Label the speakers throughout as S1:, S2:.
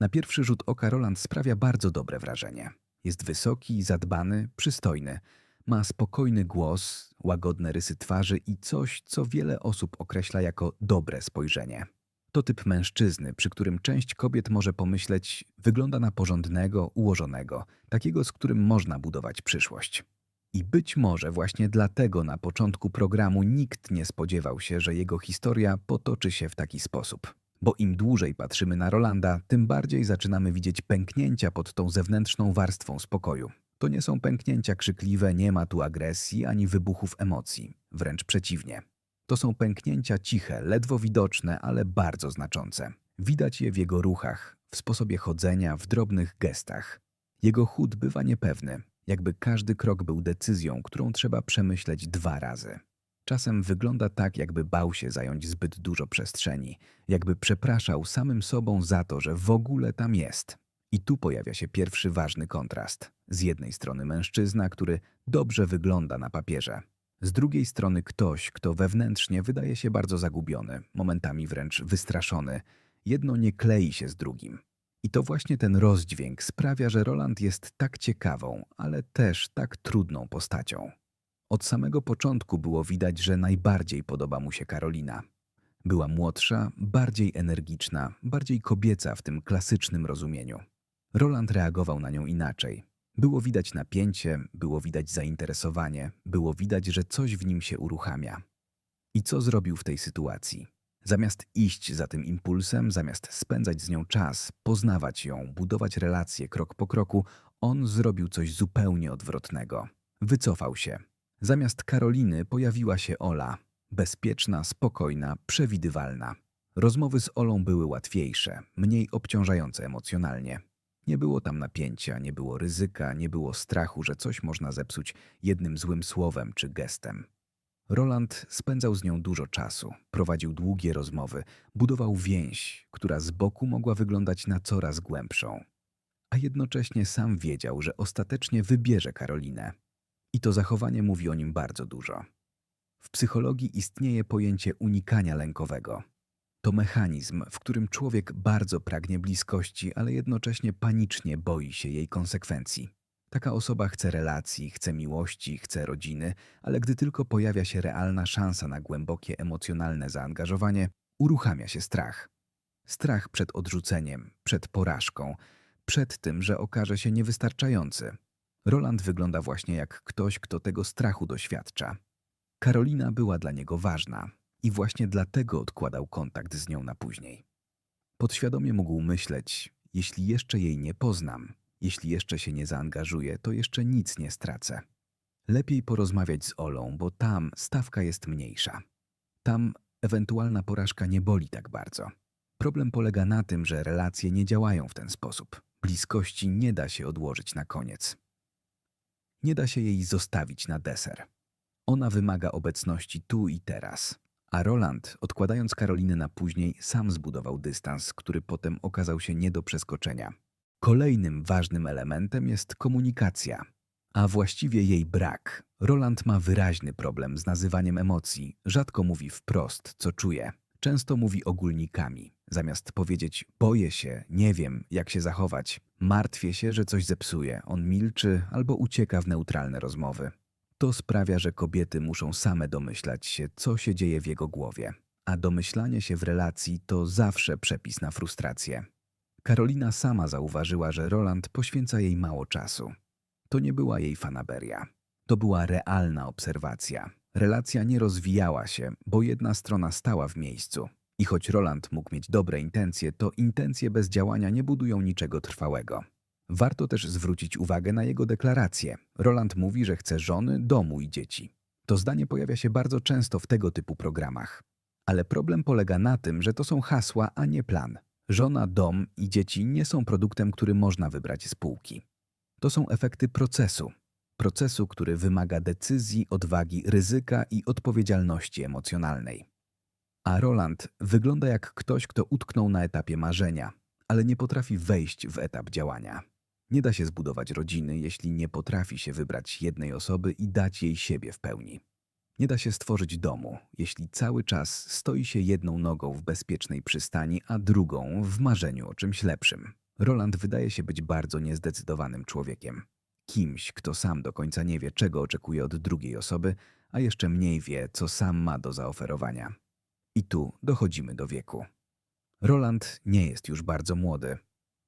S1: Na pierwszy rzut oka Roland sprawia bardzo dobre wrażenie. Jest wysoki, zadbany, przystojny. Ma spokojny głos, łagodne rysy twarzy i coś, co wiele osób określa jako dobre spojrzenie. To typ mężczyzny, przy którym część kobiet może pomyśleć, wygląda na porządnego, ułożonego, takiego, z którym można budować przyszłość. I być może właśnie dlatego na początku programu nikt nie spodziewał się, że jego historia potoczy się w taki sposób. Bo im dłużej patrzymy na Rolanda, tym bardziej zaczynamy widzieć pęknięcia pod tą zewnętrzną warstwą spokoju. To nie są pęknięcia krzykliwe, nie ma tu agresji ani wybuchów emocji. Wręcz przeciwnie. To są pęknięcia ciche, ledwo widoczne, ale bardzo znaczące. Widać je w jego ruchach, w sposobie chodzenia, w drobnych gestach. Jego chód bywa niepewny, jakby każdy krok był decyzją, którą trzeba przemyśleć dwa razy. Czasem wygląda tak, jakby bał się zająć zbyt dużo przestrzeni, jakby przepraszał samym sobą za to, że w ogóle tam jest. I tu pojawia się pierwszy ważny kontrast. Z jednej strony mężczyzna, który dobrze wygląda na papierze. Z drugiej strony ktoś, kto wewnętrznie wydaje się bardzo zagubiony, momentami wręcz wystraszony. Jedno nie klei się z drugim. I to właśnie ten rozdźwięk sprawia, że Roland jest tak ciekawą, ale też tak trudną postacią. Od samego początku było widać, że najbardziej podoba mu się Karolina. Była młodsza, bardziej energiczna, bardziej kobieca w tym klasycznym rozumieniu. Roland reagował na nią inaczej. Było widać napięcie, było widać zainteresowanie, było widać, że coś w nim się uruchamia. I co zrobił w tej sytuacji? Zamiast iść za tym impulsem, zamiast spędzać z nią czas, poznawać ją, budować relacje krok po kroku, on zrobił coś zupełnie odwrotnego. Wycofał się. Zamiast Karoliny pojawiła się Ola. Bezpieczna, spokojna, przewidywalna. Rozmowy z Olą były łatwiejsze, mniej obciążające emocjonalnie. Nie było tam napięcia, nie było ryzyka, nie było strachu, że coś można zepsuć jednym złym słowem czy gestem. Roland spędzał z nią dużo czasu, prowadził długie rozmowy, budował więź, która z boku mogła wyglądać na coraz głębszą. A jednocześnie sam wiedział, że ostatecznie wybierze Karolinę. I to zachowanie mówi o nim bardzo dużo. W psychologii istnieje pojęcie unikania lękowego. To mechanizm, w którym człowiek bardzo pragnie bliskości, ale jednocześnie panicznie boi się jej konsekwencji. Taka osoba chce relacji, chce miłości, chce rodziny, ale gdy tylko pojawia się realna szansa na głębokie emocjonalne zaangażowanie, uruchamia się strach. Strach przed odrzuceniem, przed porażką, przed tym, że okaże się niewystarczający. Roland wygląda właśnie jak ktoś, kto tego strachu doświadcza. Karolina była dla niego ważna i właśnie dlatego odkładał kontakt z nią na później. Podświadomie mógł myśleć, jeśli jeszcze jej nie poznam, jeśli jeszcze się nie zaangażuję, to jeszcze nic nie stracę. Lepiej porozmawiać z Olą, bo tam stawka jest mniejsza. Tam ewentualna porażka nie boli tak bardzo. Problem polega na tym, że relacje nie działają w ten sposób. Bliskości nie da się odłożyć na koniec. Nie da się jej zostawić na deser. Ona wymaga obecności tu i teraz. A Roland, odkładając Karolinę na później, sam zbudował dystans, który potem okazał się nie do przeskoczenia. Kolejnym ważnym elementem jest komunikacja, a właściwie jej brak. Roland ma wyraźny problem z nazywaniem emocji, rzadko mówi wprost, co czuje. Często mówi ogólnikami. Zamiast powiedzieć boję się, nie wiem, jak się zachować, martwię się, że coś zepsuje, on milczy albo ucieka w neutralne rozmowy. To sprawia, że kobiety muszą same domyślać się, co się dzieje w jego głowie. A domyślanie się w relacji to zawsze przepis na frustrację. Karolina sama zauważyła, że Roland poświęca jej mało czasu. To nie była jej fanaberia. To była realna obserwacja. Relacja nie rozwijała się, bo jedna strona stała w miejscu. I choć Roland mógł mieć dobre intencje, to intencje bez działania nie budują niczego trwałego. Warto też zwrócić uwagę na jego deklarację. Roland mówi, że chce żony, domu i dzieci. To zdanie pojawia się bardzo często w tego typu programach. Ale problem polega na tym, że to są hasła, a nie plan. Żona, dom i dzieci nie są produktem, który można wybrać z półki. To są efekty procesu. Procesu, który wymaga decyzji, odwagi, ryzyka i odpowiedzialności emocjonalnej. A Roland wygląda jak ktoś, kto utknął na etapie marzenia, ale nie potrafi wejść w etap działania. Nie da się zbudować rodziny, jeśli nie potrafi się wybrać jednej osoby i dać jej siebie w pełni. Nie da się stworzyć domu, jeśli cały czas stoi się jedną nogą w bezpiecznej przystani, a drugą w marzeniu o czymś lepszym. Roland wydaje się być bardzo niezdecydowanym człowiekiem. Kimś, kto sam do końca nie wie, czego oczekuje od drugiej osoby, a jeszcze mniej wie, co sam ma do zaoferowania. I tu dochodzimy do wieku. Roland nie jest już bardzo młody.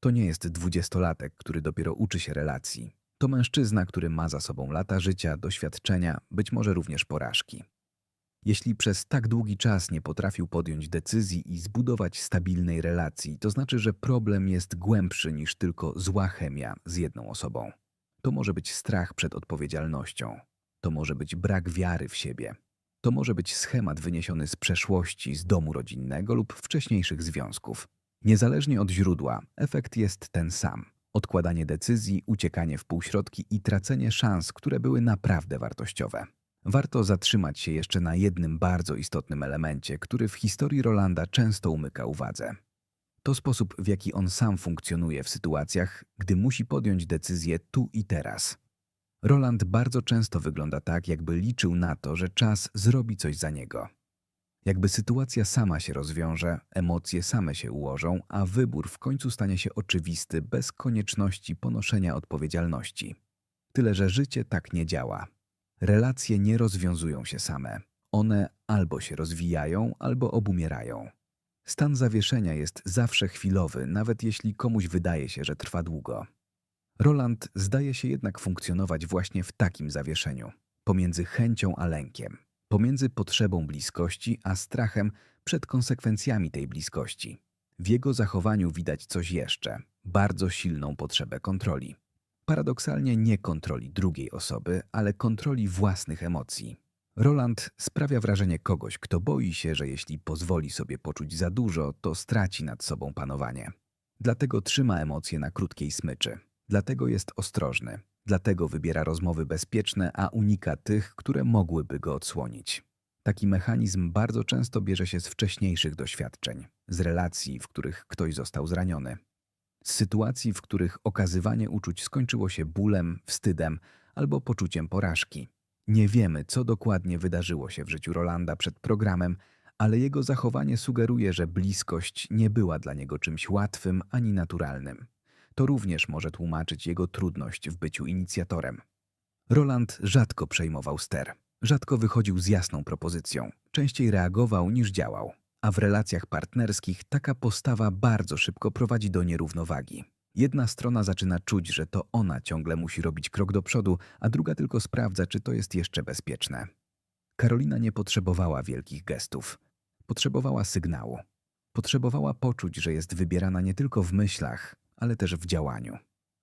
S1: To nie jest dwudziestolatek, który dopiero uczy się relacji. To mężczyzna, który ma za sobą lata życia, doświadczenia, być może również porażki. Jeśli przez tak długi czas nie potrafił podjąć decyzji i zbudować stabilnej relacji, to znaczy, że problem jest głębszy niż tylko zła chemia z jedną osobą. To może być strach przed odpowiedzialnością. To może być brak wiary w siebie. To może być schemat wyniesiony z przeszłości, z domu rodzinnego lub wcześniejszych związków. Niezależnie od źródła, efekt jest ten sam. Odkładanie decyzji, uciekanie w półśrodki i tracenie szans, które były naprawdę wartościowe. Warto zatrzymać się jeszcze na jednym bardzo istotnym elemencie, który w historii Rolanda często umyka uwadze. To sposób, w jaki on sam funkcjonuje w sytuacjach, gdy musi podjąć decyzję tu i teraz. Roland bardzo często wygląda tak, jakby liczył na to, że czas zrobi coś za niego. Jakby sytuacja sama się rozwiąże, emocje same się ułożą, a wybór w końcu stanie się oczywisty bez konieczności ponoszenia odpowiedzialności. Tyle, że życie tak nie działa. Relacje nie rozwiązują się same. One albo się rozwijają, albo obumierają. Stan zawieszenia jest zawsze chwilowy, nawet jeśli komuś wydaje się, że trwa długo. Roland zdaje się jednak funkcjonować właśnie w takim zawieszeniu, pomiędzy chęcią a lękiem, pomiędzy potrzebą bliskości a strachem przed konsekwencjami tej bliskości. W jego zachowaniu widać coś jeszcze bardzo silną potrzebę kontroli. Paradoksalnie nie kontroli drugiej osoby, ale kontroli własnych emocji. Roland sprawia wrażenie kogoś, kto boi się, że jeśli pozwoli sobie poczuć za dużo, to straci nad sobą panowanie. Dlatego trzyma emocje na krótkiej smyczy. Dlatego jest ostrożny. Dlatego wybiera rozmowy bezpieczne, a unika tych, które mogłyby go odsłonić. Taki mechanizm bardzo często bierze się z wcześniejszych doświadczeń, z relacji, w których ktoś został zraniony. Z sytuacji, w których okazywanie uczuć skończyło się bólem, wstydem albo poczuciem porażki. Nie wiemy, co dokładnie wydarzyło się w życiu Rolanda przed programem, ale jego zachowanie sugeruje, że bliskość nie była dla niego czymś łatwym ani naturalnym. To również może tłumaczyć jego trudność w byciu inicjatorem. Roland rzadko przejmował ster, rzadko wychodził z jasną propozycją, częściej reagował niż działał, a w relacjach partnerskich taka postawa bardzo szybko prowadzi do nierównowagi. Jedna strona zaczyna czuć, że to ona ciągle musi robić krok do przodu, a druga tylko sprawdza, czy to jest jeszcze bezpieczne. Karolina nie potrzebowała wielkich gestów. Potrzebowała sygnału. Potrzebowała poczuć, że jest wybierana nie tylko w myślach, ale też w działaniu.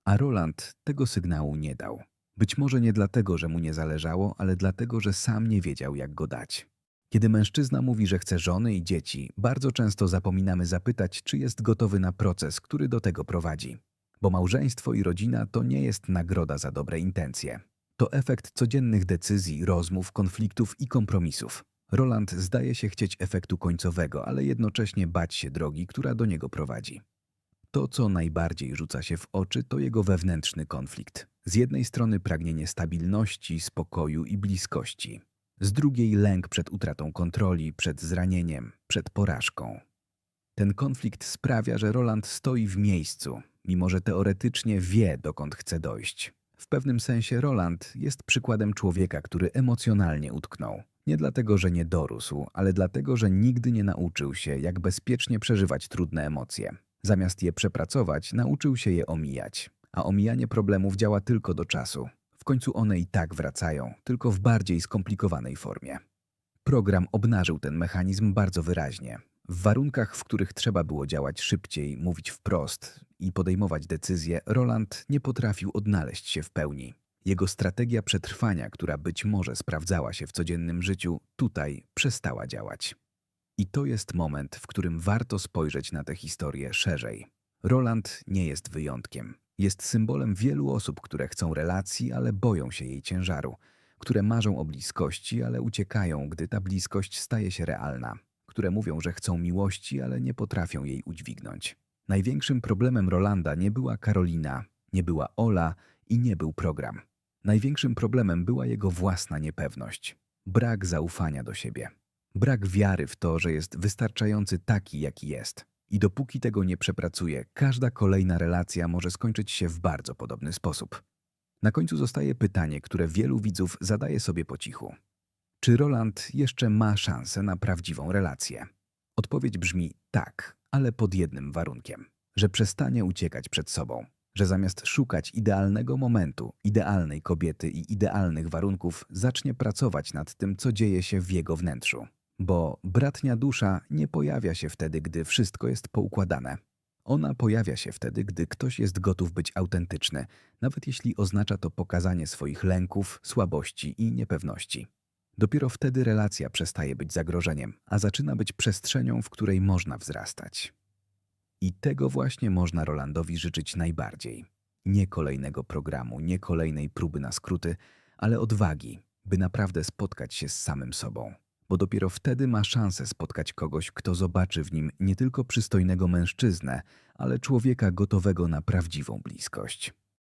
S1: A Roland tego sygnału nie dał. Być może nie dlatego, że mu nie zależało, ale dlatego, że sam nie wiedział, jak go dać. Kiedy mężczyzna mówi, że chce żony i dzieci, bardzo często zapominamy zapytać, czy jest gotowy na proces, który do tego prowadzi. Bo małżeństwo i rodzina to nie jest nagroda za dobre intencje. To efekt codziennych decyzji, rozmów, konfliktów i kompromisów. Roland zdaje się chcieć efektu końcowego, ale jednocześnie bać się drogi, która do niego prowadzi. To, co najbardziej rzuca się w oczy, to jego wewnętrzny konflikt. Z jednej strony pragnienie stabilności, spokoju i bliskości, z drugiej lęk przed utratą kontroli, przed zranieniem, przed porażką. Ten konflikt sprawia, że Roland stoi w miejscu, mimo że teoretycznie wie, dokąd chce dojść. W pewnym sensie Roland jest przykładem człowieka, który emocjonalnie utknął. Nie dlatego, że nie dorósł, ale dlatego, że nigdy nie nauczył się, jak bezpiecznie przeżywać trudne emocje. Zamiast je przepracować, nauczył się je omijać. A omijanie problemów działa tylko do czasu. W końcu one i tak wracają, tylko w bardziej skomplikowanej formie. Program obnażył ten mechanizm bardzo wyraźnie. W warunkach, w których trzeba było działać szybciej, mówić wprost i podejmować decyzje, Roland nie potrafił odnaleźć się w pełni. Jego strategia przetrwania, która być może sprawdzała się w codziennym życiu, tutaj przestała działać. I to jest moment, w którym warto spojrzeć na tę historię szerzej. Roland nie jest wyjątkiem. Jest symbolem wielu osób, które chcą relacji, ale boją się jej ciężaru, które marzą o bliskości, ale uciekają, gdy ta bliskość staje się realna, które mówią, że chcą miłości, ale nie potrafią jej udźwignąć. Największym problemem Rolanda nie była Karolina, nie była Ola i nie był program. Największym problemem była jego własna niepewność, brak zaufania do siebie. Brak wiary w to, że jest wystarczający taki, jaki jest. I dopóki tego nie przepracuje, każda kolejna relacja może skończyć się w bardzo podobny sposób. Na końcu zostaje pytanie, które wielu widzów zadaje sobie po cichu. Czy Roland jeszcze ma szansę na prawdziwą relację? Odpowiedź brzmi tak, ale pod jednym warunkiem: że przestanie uciekać przed sobą, że zamiast szukać idealnego momentu, idealnej kobiety i idealnych warunków, zacznie pracować nad tym, co dzieje się w jego wnętrzu. Bo bratnia dusza nie pojawia się wtedy, gdy wszystko jest poukładane. Ona pojawia się wtedy, gdy ktoś jest gotów być autentyczny, nawet jeśli oznacza to pokazanie swoich lęków, słabości i niepewności. Dopiero wtedy relacja przestaje być zagrożeniem, a zaczyna być przestrzenią, w której można wzrastać. I tego właśnie można Rolandowi życzyć najbardziej. Nie kolejnego programu, nie kolejnej próby na skróty, ale odwagi, by naprawdę spotkać się z samym sobą. Bo dopiero wtedy ma szansę spotkać kogoś, kto zobaczy w nim nie tylko przystojnego mężczyznę, ale człowieka gotowego na prawdziwą bliskość.